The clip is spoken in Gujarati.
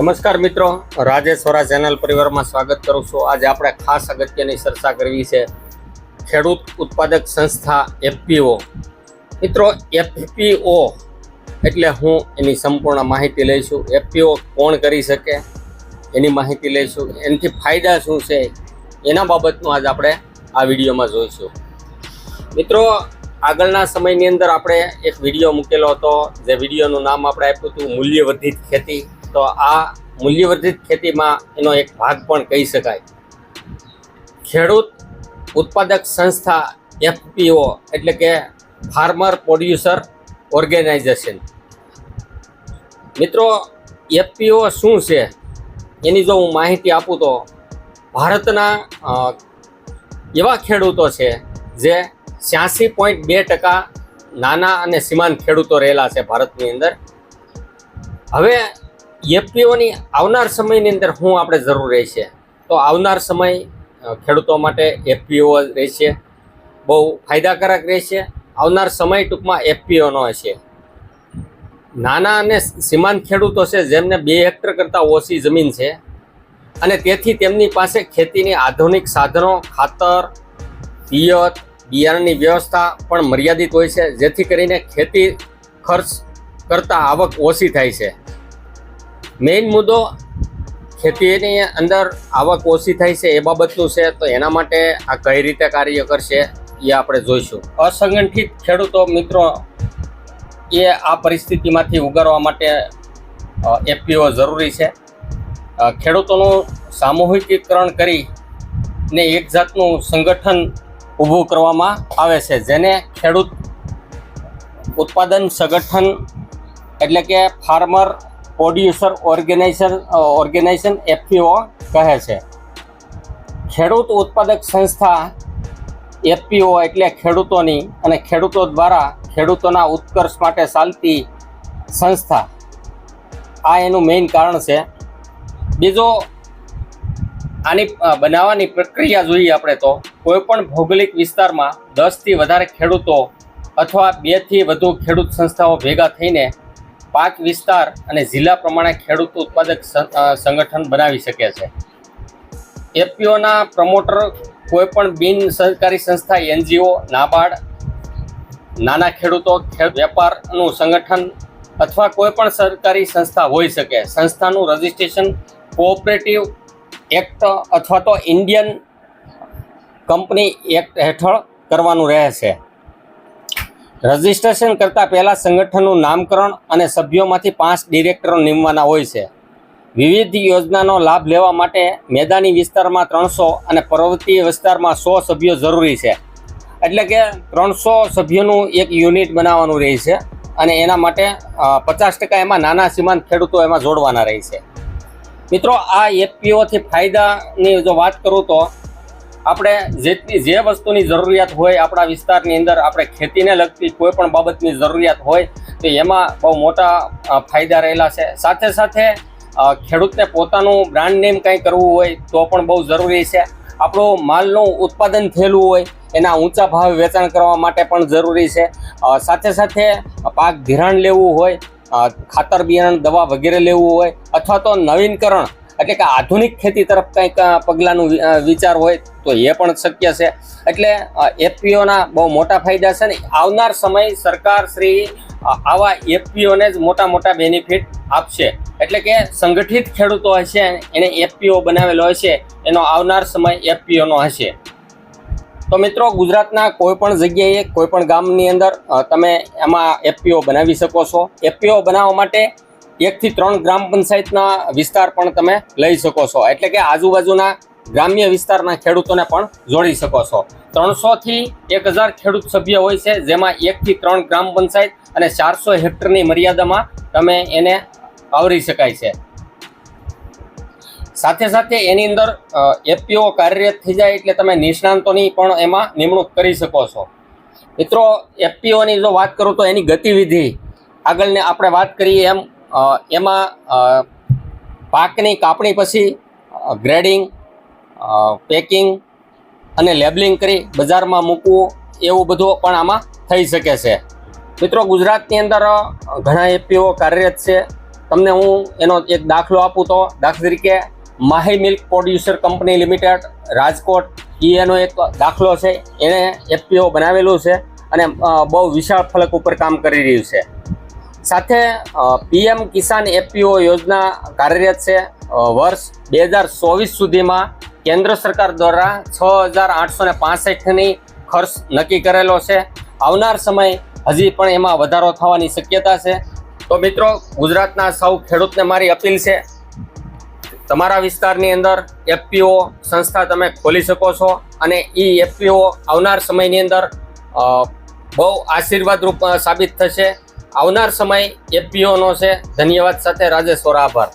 નમસ્કાર મિત્રો રાજેશ્વરા ચેનલ પરિવારમાં સ્વાગત કરું છું. આજે આપણે ખાસ અગત્યની ચર્ચા કરવી છે ખેડૂત ઉત્પાદક સંસ્થા એફપીઓ મિત્રો એફપીઓ એટલે હું એની સંપૂર્ણ માહિતી લઈશું એફપીઓ કોણ કરી શકે? એની માહિતી લઈશું એનાથી ફાયદા શું છે? એના બાબતનું આજે આપણે આ વિડીયોમાં જોઈશું. મિત્રો, આગળના સમયની અંદર આપણે એક વીડિયો મૂકેલો હતો, જે વિડીયોનું નામ આપણે આપ્યું હતું, મૂલ્યવર્ધિત ખેતી. તો આ મૂલ્યવર્ધિત ખેતીમાં એનો એક ભાગ પણ કહી શકાય. ખેડૂત ઉત્પાદક સંસ્થા એફપીઓ એટલે કે ફાર્મર પ્રોડ્યુસર ઓર્ગેનાઇઝેશન. મિત્રો, એફપીઓ શું છે? એની જો હું માહિતી આપું તો ભારતના એવા ખેડૂતો છે જે છ્યાસી પોઈન્ટ બે ટકા નાના અને સીમાંત ખેડૂતો રહેલા છે ભારતની અંદર. હવે એફપીઓની આવનાર સમયની અંદર શું આપણે જરૂર રહેશે. તો આવનાર સમય ખેડૂતો માટે એફપીઓ રહેશે. બહુ ફાયદાકારક રહેશે. આવનાર સમય ટૂંકમાં એફપીઓનો હશે. નાના અને સીમાંત ખેડૂતો છે, જેમને બે હેક્ટર કરતાં ઓછી જમીન છે. અને તેથી તેમની પાસે ખેતીની આધુનિક સાધનો, ખાતર, પિયત, બિયારણની વ્યવસ્થા પણ મર્યાદિત હોય છે. જેથી કરીને ખેતી ખર્ચ કરતાં આવક ઓછી થાય છે. મેઇન મુદ્દો ખેતીની અંદર આવક ઓછી થાય છે એ બાબતનું છે, તો એના માટે આ કઈ રીતે કાર્ય કરશે એ આપણે જોઈશું. અસંગઠિત ખેડૂતો મિત્રો, એ આ પરિસ્થિતિમાંથી ઉગારવા માટે એફપીઓ જરૂરી છે. ખેડૂતોનું સામૂહિકીકરણ કરી ને એક જાતનું સંગઠન ઊભું કરવામાં આવે છે, જેને ખેડૂત ઉત્પાદન સંગઠન એટલે કે farmer producer, organizer organization, FPO કહે છે. ખેડૂત ઉત્પાદક સંસ્થા એફપીઓ એટલે ખેડૂતોની અને ખેડૂતો દ્વારા ખેડૂતોના ઉત્કર્ષ માટે ચાલતી સંસ્થા. આ એનું મેઇન કારણ છે. બીજો, આની બનાવવાની પ્રક્રિયા જોઈએ આપણે તો. કોઈપણ ભૌગોલિક વિસ્તારમાં દસથી વધારે ખેડૂતો અથવા બેથી વધુ ખેડૂત સંસ્થાઓ ભેગા થઈને પાક વિસ્તાર અને જિલ્લા પ્રમાણે ખેડૂત ઉત્પાદક સંગઠન બનાવી શકે છે. એફપીઓના પ્રમોટર કોઈપણ બિન સરકારી સંસ્થા, એનજીઓ, નાબાર્ડ, નાના ખેડૂતો, ખેડ, વેપારનું સંગઠન અથવા કોઈપણ સરકારી સંસ્થા હોઈ શકે. સંસ્થાનું રજિસ્ટ્રેશન કોઓપરેટિવ એક્ટ અથવા તો ઇન્ડિયન કંપની એક્ટ હેઠળ કરવાનું રહે છે રજિસ્ટ્રેશન કરતાં પહેલાં સંગઠનનું નામકરણ અને સભ્યોમાંથી પાંચ ડિરેક્ટરો નિમવાના હોય છે. વિવિધ યોજનાનો લાભ લેવા માટે મેદાની વિસ્તારમાં ત્રણસો અને પર્વતીય વિસ્તારમાં સો સભ્યો જરૂરી છે. એટલે કે ત્રણસો સભ્યોનું એક યુનિટ બનાવવાનું રહે છે અને એના માટે પચાસ ટકા એમાં નાના સીમાંત ખેડૂતો એમાં જોડવાના રહે છે. મિત્રો, આ એફપીઓથી ફાયદાની જો વાત કરું તો આપણે જેટલી જે વસ્તુની જરૂરિયાત હોય આપણા વિસ્તારની અંદર આપણે ખેતીને લગતી કોઈ પણ બાબતની જરૂરિયાત હોય તો એમાં બહુ મોટા ફાયદા રહેલા છે. સાથે સાથે ખેડૂતને પોતાનું બ્રાન્ડ નેમ કંઈ કરવું હોય તો પણ બહુ જરૂરી છે. આપણો માલનું ઉત્પાદન થયેલું હોય એના ઊંચા ભાવે વેચાણ કરવા માટે પણ જરૂરી છે. સાથે સાથે પાક ધિરાણ લેવું હોય ખાતર બિયારણ, દવા વગેરે લેવું હોય અથવા તો નવીનકરણ એટલે કે આધુનિક ખેતી તરફ કંઈક પગલાંનું વિચાર હોય તો એ પણ શક્ય છે. એટલે એફપીઓના બહુ મોટા ફાયદા છે ને, આવનાર સમય સરકાર શ્રી આવા એફપીઓને જ મોટા મોટા બેનિફિટ આપશે. એટલે કે સંગઠિત ખેડૂતો હશે, એને એફપીઓ બનાવેલો હશે, એનો આવનાર સમય એફપીઓનો હશે. તો મિત્રો, ગુજરાતના કોઈપણ જગ્યાએ કોઈપણ ગામની અંદર તમે એમાં એફપીઓ બનાવી શકો છો. એફપીઓ બનાવવા માટે એકથી ત્રણ ગ્રામ પંચાયતના વિસ્તાર પણ તમે લઈ શકો છો. એટલે કે આજુબાજુના ગ્રામ્ય વિસ્તારના ખેડૂતોને પણ જોડી શકો છો. ત્રણસોથી એક હજાર ખેડૂત સભ્ય હોય છે, જેમાં એકથી ત્રણ ગ્રામ પંચાયત અને ચારસો હેક્ટરની મર્યાદામાં તમે એને આવરી શકાય છે. સાથે સાથે એની અંદર એફપીઓ કાર્યરત થઈ જાય એટલે તમે નિષ્ણાંતોની પણ એમાં નિમણૂક કરી શકો છો. મિત્રો, એફપીઓની જો વાત કરું તો એની ગતિવિધિ આગળને આપણે વાત કરીએ એમ એમાં પાકની કાપણી પછી ગ્રેડિંગ પેકિંગ અને લેબલિંગ કરી બજારમાં મૂકવું, એવું બધું પણ આમાં થઈ શકે છે. મિત્રો, ગુજરાતની અંદર ઘણા એફપીઓ કાર્યરત છે. તમને હું એનો એક દાખલો આપું તો, દાખલા તરીકે Mahi milk producer company limited, Rajkot એનો એક દાખલો છે. એણે એફપીઓ બનાવેલું છે અને બહુ વિશાળ ફલક ઉપર કામ કરી રહ્યું છે. સાથે પીએમ કિસાન એફપીઓ યોજના કાર્યરત છે. વર્ષ બે હજાર ચોવીસ સુધીમાં કેન્દ્ર સરકાર દ્વારા છ હજાર આઠસો ને ખર્ચ નક્કી કરેલો છે. આવનાર સમય હજી પણ એમાં વધારો થવાની શક્યતા છે. તો મિત્રો, ગુજરાતના સૌ ખેડૂતને મારી અપીલ છે, તમારા વિસ્તારની અંદર એફપીઓ સંસ્થા તમે ખોલી શકો છો અને એ એફપીઓ આવનાર સમયની અંદર બહુ આશીર્વાદરૂપ સાબિત થશે. આવનાર સમય એફપીઓનો છે. ધન્યવાદ સાથે રાજેશ્વર આભાર.